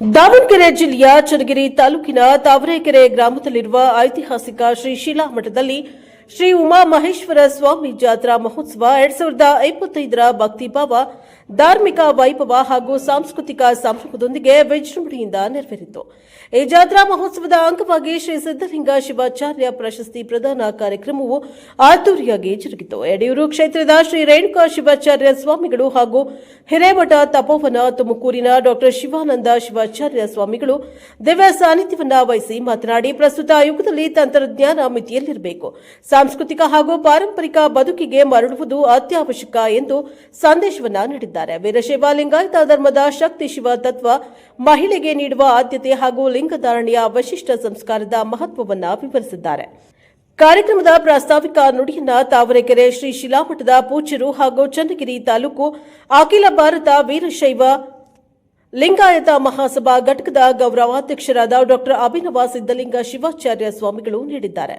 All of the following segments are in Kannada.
ದಾವಣಗೆರೆ ಜಿಲ್ಲೆಯ ಚನ್ನಗಿರಿ ತಾಲೂಕಿನ ತಾವರೆಕೆರೆ ಗ್ರಾಮದಲ್ಲಿರುವ ಐತಿಹಾಸಿಕ ಶ್ರೀ ಶಿಲಾ ಮಠದಲ್ಲಿ ಶ್ರೀ ಉಮಾ ಮಹೇಶ್ವರ ಸ್ವಾಮಿ ಜಾತ್ರಾ ಮಹೋತ್ಸವ ಎರಡ್ ಸಾವಿರದ ಇಪ್ಪತ್ತೈದರ ಭಕ್ತಿಭಾವ, ಧಾರ್ಮಿಕ ವೈಭವ ಹಾಗೂ ಸಾಂಸ್ಕೃತಿಕ ಸಂಭ್ರಮದೊಂದಿಗೆ ವಿಜೃಂಭಣೆಯಿಂದ ನೆರವೇರಿತು. ಈ ಜಾತ್ರಾ ಮಹೋತ್ಸವದ ಅಂಗವಾಗಿ ಶ್ರೀ ಸಿದ್ದಲಿಂಗ ಶಿವಾಚಾರ್ಯ ಪ್ರಶಸ್ತಿ ಪ್ರದಾನ ಕಾರ್ಯಕ್ರಮವು ಅದ್ದೂರಿಯಾಗಿ ಜರುಗಿತು. ಯಡಿಯೂರು ಕ್ಷೇತ್ರದ ಶ್ರೀ ರೇಣುಕಾ ಶಿವಾಚಾರ್ಯ ಸ್ವಾಮಿಗಳು ಹಾಗೂ ಹಿರೇಮಠ ತಪೋವನ ತುಮಕೂರಿನ ಡಾಕ್ಟರ್ ಶಿವಾನಂದ ಶಿವಾಚಾರ್ಯ ಸ್ವಾಮಿಗಳು ದಿವ್ಯ ಸಾನ್ನಿಧ್ಯವನ್ನ ವಹಿಸಿ ಮಾತನಾಡಿ, ಪ್ರಸ್ತುತ ಯುಗದಲ್ಲಿ ತಂತ್ರಜ್ಞಾನ ಮಿತಿಯಲ್ಲಿರಬೇಕು. ಸಾಂಸ್ಕೃತಿಕ ಹಾಗೂ ಪಾರಂಪರಿಕ ಬದುಕಿಗೆ ಮರಳುವುದು ಅತ್ಯವಶ್ಯಕ ಎಂದು ಸಂದೇಶವನ್ನ ನೀಡಿದ್ದಾರೆ. ವೀರಶೈವ ಲಿಂಗಾಯತ ಧರ್ಮದ ಶಕ್ತಿ ಶಿವ ತತ್ವ ಮಹಿಳೆಗೆ ನೀಡುವ ಆದ್ಯತೆ ಹಾಗೂ ಲಿಂಗಧಾರಣೆಯ ವಿಶಿಷ್ಟ ಸಂಸ್ಕಾರದ ಮಹತ್ವವನ್ನ ವಿವರಿಸಿದ್ದಾರೆ. ಕಾರ್ಯಕ್ರಮದ ಪ್ರಾಸ್ತಾವಿಕ ನುಡಿಯನ್ನ ತಾವರೆಕೆರೆ ಶ್ರೀ ಶಿಲಾಮಠದ ಪೂಜ್ಯರು ಹಾಗೂ ಚನ್ನಗಿರಿ ತಾಲೂಕು ಅಖಿಲ ಭಾರತ ವೀರಶೈವ ಲಿಂಗಾಯತ ಮಹಾಸಭಾ ಘಟಕದ ಗೌರವಾಧ್ಯಕ್ಷರಾದ ಡಾಕ್ಟರ್ ಅಭಿನವ ಸಿದ್ದಲಿಂಗ ಶಿವಾಚಾರ್ಯ ಸ್ವಾಮಿಗಳು ನೀಡಿದ್ದಾರೆ.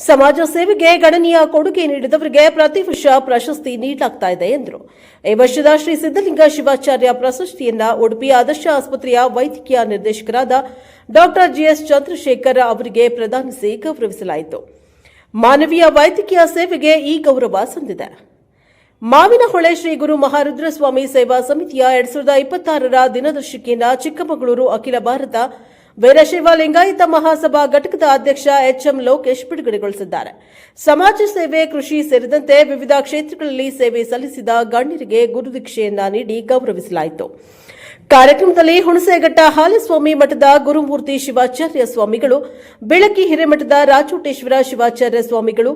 ಸಮಾಜ ಸೇವೆಗೆ ಗಣನೀಯ ಕೊಡುಗೆ ನೀಡಿದವರಿಗೆ ಪ್ರತಿ ವರ್ಷ ಪ್ರಶಸ್ತಿ ನೀಡಲಾಗ್ತಾ ಇದೆ ಎಂದರು. ಈ ವರ್ಷದ ಶ್ರೀ ಸಿದ್ದಲಿಂಗ ಶಿವಾಚಾರ್ಯ ಪ್ರಶಸ್ತಿಯನ್ನ ಉಡುಪಿ ಆದರ್ಶ ಆಸ್ಪತ್ರೆಯ ವೈದ್ಯಕೀಯ ನಿರ್ದೇಶಕರಾದ ಡಾಕ್ಟರ್ ಜಿಎಸ್ ಚಂದ್ರಶೇಖರ್ ಅವರಿಗೆ ಪ್ರದಾನಿಸಿ ಗೌರವಿಸಲಾಯಿತು. ಮಾನವೀಯ ವೈದ್ಯಕೀಯ ಸೇವೆಗೆ ಈ ಗೌರವ ಸಂದಿದೆ. ಮಾವಿನಹೊಳೆ ಶ್ರೀ ಗುರು ಮಹಾರುದ್ರಸ್ವಾಮಿ ಸೇವಾ ಸಮಿತಿಯ ಎರಡ್ ಸಾವಿರದ ಇಪ್ಪತ್ತಾರರ ದಿನದರ್ಶಿಕೆಯಿಂದ ಚಿಕ್ಕಮಗಳೂರು ಅಖಿಲ ಭಾರತ ವೀರಶೈವ ಲಿಂಗಾಯತ ಮಹಾಸಭಾ ಘಟಕದ ಅಧ್ಯಕ್ಷ ಎಚ್ಎಂ ಲೋಕೇಶ್ ಬಿಡುಗಡೆಗೊಳಿಸಿದ್ದಾರೆ. ಸಮಾಜ ಸೇವೆ, ಕೃಷಿ ಸೇರಿದಂತೆ ವಿವಿಧ ಕ್ಷೇತ್ರಗಳಲ್ಲಿ ಸೇವೆ ಸಲ್ಲಿಸಿದ ಗಣ್ಯರಿಗೆ ಗುರುದೀಕ್ಷೆಯನ್ನ ನೀಡಿ ಗೌರವಿಸಲಾಯಿತು. ಕಾರ್ಯಕ್ರಮದಲ್ಲಿ ಹುಣಸೇಘಟ್ಟ ಹಾಲಸ್ವಾಮಿ ಮಠದ ಗುರುಮೂರ್ತಿ ಶಿವಾಚಾರ್ಯ ಸ್ವಾಮಿಗಳು, ಬೆಳಕಿ ಹಿರೇಮಠದ ರಾಚೋಟೇಶ್ವರ ಶಿವಾಚಾರ್ಯ ಸ್ವಾಮಿಗಳು,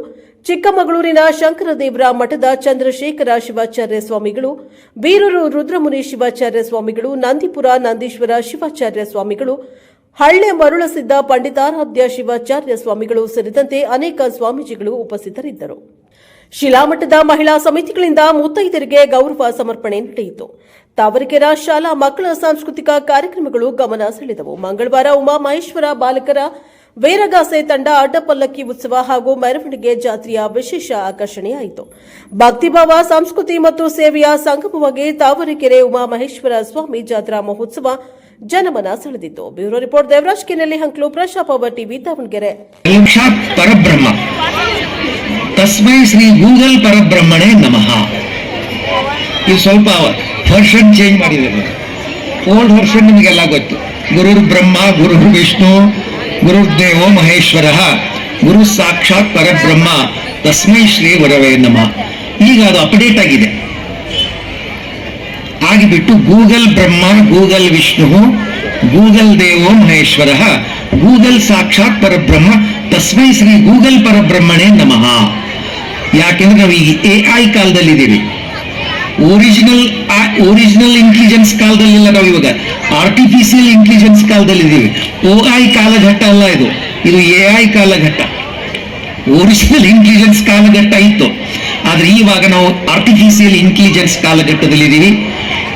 ಚಿಕ್ಕಮಗಳೂರಿನ ಶಂಕರದೇವರ ಮಠದ ಚಂದ್ರಶೇಖರ ಶಿವಾಚಾರ್ಯ ಸ್ವಾಮಿಗಳು, ಬೀರೂರು ರುದ್ರಮುನಿ ಶಿವಾಚಾರ್ಯ ಸ್ವಾಮಿಗಳು, ನಂದಿಪುರ ನಂದೀಶ್ವರ ಶಿವಾಚಾರ್ಯ ಸ್ವಾಮಿಗಳು ಹಳ್ಳೆ ಮರುಳಸಿದ್ದ ಪಂಡಿತಾರಾಧ್ಯ ಶಿವಾಚಾರ್ಯ ಸ್ವಾಮಿಗಳು ಸೇರಿದಂತೆ ಅನೇಕ ಸ್ವಾಮೀಜಿಗಳು ಉಪಸ್ಥಿತರಿದ್ದರು. ಶಿಲಾಮಠದ ಮಹಿಳಾ ಸಮಿತಿಗಳಿಂದ ಮುತ್ತೈದರಿಗೆ ಗೌರವ ಸಮರ್ಪಣೆ ನಡೆಯಿತು. ತಾವರೆಕೆರ ಶಾಲಾ ಮಕ್ಕಳ ಸಾಂಸ್ಕೃತಿಕ ಕಾರ್ಯಕ್ರಮಗಳು ಗಮನ ಸೆಳೆದವು. ಮಂಗಳವಾರ ಉಮಾ ಮಹೇಶ್ವರ ಬಾಲಕರ ವೀರಗಾಸೆ ತಂಡ ಅಡ್ಡಪಲ್ಲಕ್ಕಿ ಉತ್ಸವ ಹಾಗೂ ಮೆರವಣಿಗೆ ಜಾತ್ರೆಯ ವಿಶೇಷ ಆಕರ್ಷಣೆಯಾಯಿತು. ಭಕ್ತಿಭಾವ, ಸಂಸ್ಕೃತಿ ಮತ್ತು ಸೇವೆಯ ಸಂಗಮವಾಗಿ ತಾವರೆಕೆರೆ ಉಮಾ ಮಹೇಶ್ವರ ಸ್ವಾಮಿ ಜಾತ್ರಾ ಮಹೋತ್ಸವ ಜನಮನ ಸೆಳೆದಿತ್ತು. ಬ್ಯೂರೋ ರಿಪೋರ್ಟ್ ದೇವರಾಜ್ ಕೆನೆಲ್ಲಿ, ಹಂಕ್ಲು, ಪ್ರಶಾಪ ಟಿವಿ, ದಾವಣಗೆರೆ. ಪರಬ್ರಹ್ಮ. ತಸ್ಮೈ ಶ್ರೀ ಗೂಗಲ್ ಪರಬ್ರಹ್ಮಣೇ ನಮಃ. ಇದು ಸ್ವಲ್ಪ ವರ್ಷನ್ ಚೇಂಜ್ ಮಾಡಿದ್ದಾರೆ ಓಲ್ಡ್ ವರ್ಷನ್ ನಿಮಗೆಲ್ಲ ಗೊತ್ತು. ಗುರುರ್ ಬ್ರಹ್ಮ, ಗುರುರ್ ವಿಷ್ಣು ಗುರುರ್ದೇವೋ ಮಹೇಶ್ವರ ಗುರು ಸಾಕ್ಷಾತ್ ಪರಬ್ರಹ್ಮ, ತಸ್ಮೈ ಶ್ರೀ ವರವೇ ನಮಃ. ಈಗ ಅದು ಅಪ್ಡೇಟ್ ಆಗಿದೆ. ಆಗಿಬಿಟ್ಟು Google Brahma Google Vishnu, Google ದೇವೋ ಮಹೇಶ್ವರ, ಗೂಗಲ್ ಸಾಕ್ಷಾತ್ ಪರಬ್ರಹ್ಮ, ತಸ್ಮೈ ಶ್ರೀ ಗೂಗಲ್ ಪರಬ್ರಹ್ಮಣೇ ನಮಃ. ಯಾಕೆಂದ್ರೆ ನಾವು ಈ ಎ ಐ ಕಾಲದಲ್ಲಿದ್ದೀವಿ. ಒರಿಜಿನಲ್ ಒರಿಜಿನಲ್ ಇಂಟೆಲಿಜೆನ್ಸ್ ಕಾಲದಲ್ಲಿಲ್ಲ ನಾವು ಇವಾಗ. ಆರ್ಟಿಫಿಷಿಯಲ್ ಇಂಟೆಲಿಜೆನ್ಸ್ ಕಾಲದಲ್ಲಿದ್ದೀವಿ. ಓ ಐ ಕಾಲಘಟ್ಟ ಅಲ್ಲ ಇದು. ಇದು ಎ ಐ ಕಾಲಘಟ್ಟ. ಒರಿಜಿನಲ್ ಇಂಟೆಲಿಜೆನ್ಸ್ ಕಾಲಘಟ್ಟ ಇತ್ತು. ಆದ್ರೆ ಇವಾಗ ನಾವು ಆರ್ಟಿಫಿಷಿಯಲ್ ಇಂಟೆಲಿಜೆನ್ಸ್ ಕಾಲಘಟ್ಟದಲ್ಲಿದ್ದೀವಿ.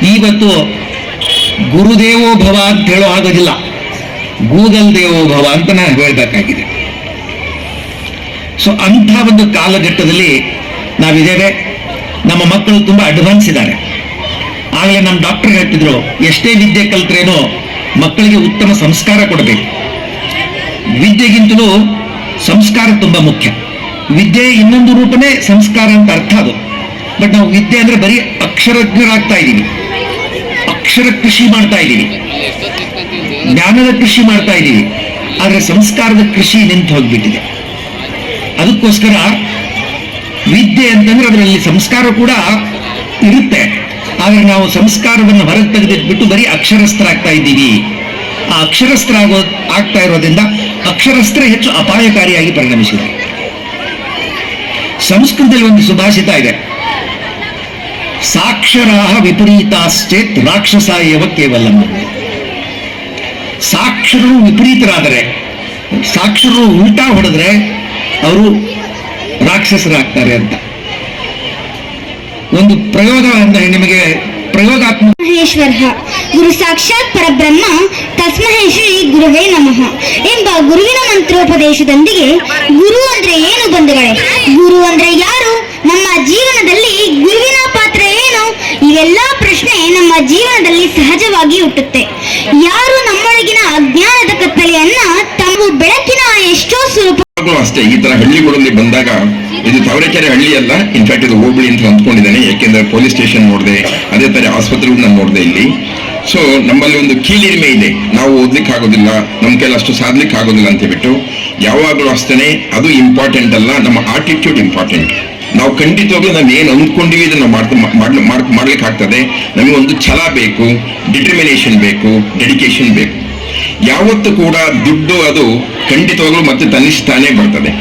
ಇವತ್ತು ಗುರುದೇವೋ ಭವ ಅಂತ ಹೇಳೋ ಆಗೋದಿಲ್ಲ. ಗೂಗಲ್ ದೇವೋ ಭವ ಅಂತ ನಾನು ಹೇಳಬೇಕಾಗಿದೆ. ಸೊ ಅಂಥ ಒಂದು ಕಾಲಘಟ್ಟದಲ್ಲಿ ನಾವಿದ್ದೇವೆ. ನಮ್ಮ ಮಕ್ಕಳು ತುಂಬಾ ಅಡ್ವಾನ್ಸ್ ಇದ್ದಾರೆ. ಆಗಲೇ ನಮ್ಮ ಡಾಕ್ಟರ್ ಹೇಳ್ತಿದ್ರು, ಎಷ್ಟೇ ವಿದ್ಯೆ ಕಲ್ತ್ರೇನೋ ಮಕ್ಕಳಿಗೆ ಉತ್ತಮ ಸಂಸ್ಕಾರ ಕೊಡಬೇಕು. ವಿದ್ಯೆಗಿಂತಲೂ ಸಂಸ್ಕಾರ ತುಂಬಾ ಮುಖ್ಯ. ವಿದ್ಯೆ ಇನ್ನೊಂದು ರೂಪನೇ ಸಂಸ್ಕಾರ ಅಂತ ಅರ್ಥ ಅದು. ಬಟ್ ನಾವು ವಿದ್ಯೆ ಅಂದರೆ ಬರೀ ಅಕ್ಷರಜ್ಞರಾಗ್ತಾ ಇದ್ದೀವಿ. ಅಕ್ಷರ ಕೃಷಿ ಮಾಡ್ತಾ ಇದ್ದೀವಿ. ಜ್ಞಾನದ ಕೃಷಿ ಮಾಡ್ತಾ ಇದ್ದೀವಿ. ಆದರೆ ಸಂಸ್ಕಾರದ ಕೃಷಿ ನಿಂತು ಹೋಗ್ಬಿಟ್ಟಿದೆ. ಅದಕ್ಕೋಸ್ಕರ ವಿದ್ಯೆ ಅಂತಂದ್ರೆ ಅದರಲ್ಲಿ ಸಂಸ್ಕಾರ ಕೂಡ ಇರುತ್ತೆ. ಆದರೆ ನಾವು ಸಂಸ್ಕಾರವನ್ನು ಹೊರಗೆ ತೆಗೆದಿಟ್ಬಿಟ್ಟು ಬರೀ ಅಕ್ಷರಸ್ಥರಾಗ್ತಾ ಇದ್ದೀವಿ. ಆ ಅಕ್ಷರಸ್ಥರ ಆಗೋ ಆಗ್ತಾ ಇರೋದ್ರಿಂದ ಅಕ್ಷರಸ್ಥರ ಹೆಚ್ಚು ಅಪಾಯಕಾರಿಯಾಗಿ ಪರಿಣಮಿಸಿದೆ. ಸಂಸ್ಕೃತದಲ್ಲಿ ಒಂದು ಸುಭಾಷಿತ ಇದೆ. ಸಾಕ್ಷರಾಹ ವಿಪರೀತಾಶ್ಚೇತ್ ರಾಕ್ಷಸ ಏವ ಕೇವಲ. ಸಾಕ್ಷರರು ವಿಪರೀತರಾದರೆ ಸಾಕ್ಷರರು ಉಲ್ಟಾ ಹೊಡೆದ್ರೆ ಅವರು ರಾಕ್ಷಸರಾಗ್ತಾರೆ ಅಂತ. ಒಂದು ಪ್ರಯೋಗ ಅಂದ್ರೆ ನಿಮಗೆ ಪ್ರಯೋಗಾತ್ಮಕ ಮಹೇಶ್ವರ, ಗುರು ಸಾಕ್ಷಾತ್ ಪರಬ್ರಹ್ಮ, ತಸ್ಮಹೇ ಶ್ರೀ ಗುರುವೇ ನಮಃ ಎಂಬ ಗುರುವಿನ ಮಂತ್ರೋಪದೇಶದೊಂದಿಗೆ ಗುರು ಅಂದ್ರೆ ಏನು ಬಂಧುಗಳೇ? ಗುರು ಅಂದ್ರೆ ಯಾರು? ಎಲ್ಲಾ ಪ್ರಶ್ನೆ ನಮ್ಮ ಜೀವನದಲ್ಲಿ ಸಹಜವಾಗಿ ಹುಟ್ಟುತ್ತೆ. ಯಾರು ನಮ್ಮೊಳಗಿನ ಅಜ್ಞಾನದ ಕತ್ತಲೆಯನ್ನ ತಮ್ಮ ಬೆಳಕಿನ ಎಷ್ಟೋ ಸ್ವರೂಪ ಅಷ್ಟೇ, ಈ ತರ ಹಳ್ಳಿಗಳಲ್ಲಿ ಬಂದಾಗ ಇದು ತವರೆಕೆರೆ ಹಳ್ಳಿ ಅಲ್ಲ ಇನ್ಫ್ಯಾಕ್ಟ್ ಇದು ಹೋಗ್ಬಿಡಿ ಅಂತ ಅಂದ್ಕೊಂಡಿದ್ದೇನೆ ಯಾಕೆಂದ್ರೆ ಪೊಲೀಸ್ ಸ್ಟೇಷನ್ ನೋಡಿದೆ, ಅದೇ ತರ ಆಸ್ಪತ್ರೆಗಳನ್ನ ನೋಡಿದೆ ಇಲ್ಲಿ. ಸೊ ನಮ್ಮಲ್ಲಿ ಒಂದು ಕೀಳಿರಿಮೆ ಇದೆ. ನಾವು ಓದ್ಲಿಕ್ಕೆ ಆಗೋದಿಲ್ಲ ನಮ್ ಕೈಲಿ ಅಷ್ಟು ಸಾಧ್ಲಿಕ್ಕೆ ಆಗೋದಿಲ್ಲ ಅಂತ ಹೇಳ್ಬಿಟ್ಟು, ಯಾವಾಗಲೂ ಅಷ್ಟೇ ಅದು ಇಂಪಾರ್ಟೆಂಟ್ ಅಲ್ಲ, ನಮ್ಮ ಆಟಿಟ್ಯೂಡ್ ಇಂಪಾರ್ಟೆಂಟ್ ನಾವು ಖಂಡಿತವಾಗಿ ನಾವು ಏನು ಅಂದ್ಕೊಂಡಿವಿ, ಇದನ್ನ ಮಾಡ್ಲಿಕ್ಕೆ ಆಗ್ತದೆ. ನಮಗೆ ಒಂದು ಛಲ ಬೇಕು ಡಿಟರ್ಮಿನೇಷನ್ ಬೇಕು ಡೆಡಿಕೇಶನ್ ಬೇಕು. ಯಾವತ್ತು ಕೂಡ ದುಡ್ಡು ಅದು ಖಂಡಿತವಾಗ್ಲೂ ಮತ್ತೆ ತನ್ನಿಸ್ತಾನೆ ಬರ್ತದೆ.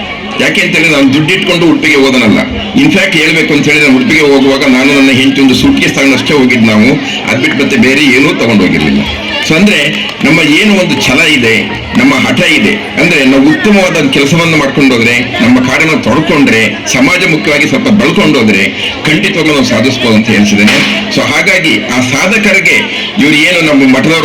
ಯಾಕೆ ಅಂತ ಹೇಳಿದ್ರೆ ನಾನು ದುಡ್ಡು ಇಟ್ಕೊಂಡು ಉಡುಪಿಗೆ ಹೋದನಲ್ಲ. ಇನ್ಫ್ಯಾಕ್ಟ್ ಹೇಳ್ಬೇಕು ಅಂತ ಹೇಳಿದ್ರೆ ನಾನು ಉಡುಪಿಗೆ ಹೋಗುವಾಗ ನಾನು ನನ್ನ ಹೆಂಡತಿ ಒಂದು ಸೂಟ್ಗೆ ಸ್ಥಳ ತಗೊಂಡಷ್ಟೇ ಹೋಗಿದ್ದು ನಾವು. ಅದ್ಬಿಟ್ಟು ಮತ್ತೆ ಬೇರೆ ಏನೂ ತಗೊಂಡು ಹೋಗಿರ್ಲಿಲ್ಲ. ಸೊ ಅಂದ್ರೆ ನಮ್ಮ ಏನು ಒಂದು ಛಲ ಇದೆ, ನಮ್ಮ ಹಠ ಇದೆ, ಅಂದ್ರೆ ನಾವು ಉತ್ತಮವಾದ ಕೆಲಸವನ್ನು ಮಾಡ್ಕೊಂಡು ಹೋದ್ರೆ ನಮ್ಮ ಕಾರ್ಯನ ತೊಡ್ಕೊಂಡ್ರೆ ಸಮಾಜ ಮುಖ್ಯವಾಗಿ ಸ್ವಲ್ಪ ಬೆಳ್ಕೊಂಡೋದ್ರೆ ಖಂಡಿತವಾಗ್ಲೂ ನಾವು ಸಾಧಿಸ್ಬೋದು ಅಂತ ಹೇಳ್ತಿದ್ದೇನೆ ಸೊ ಹಾಗಾಗಿ ಆ ಸಾಧಕರಿಗೆ ಇವ್ರು ಏನು ನಮ್ಮ ಮಠದವರು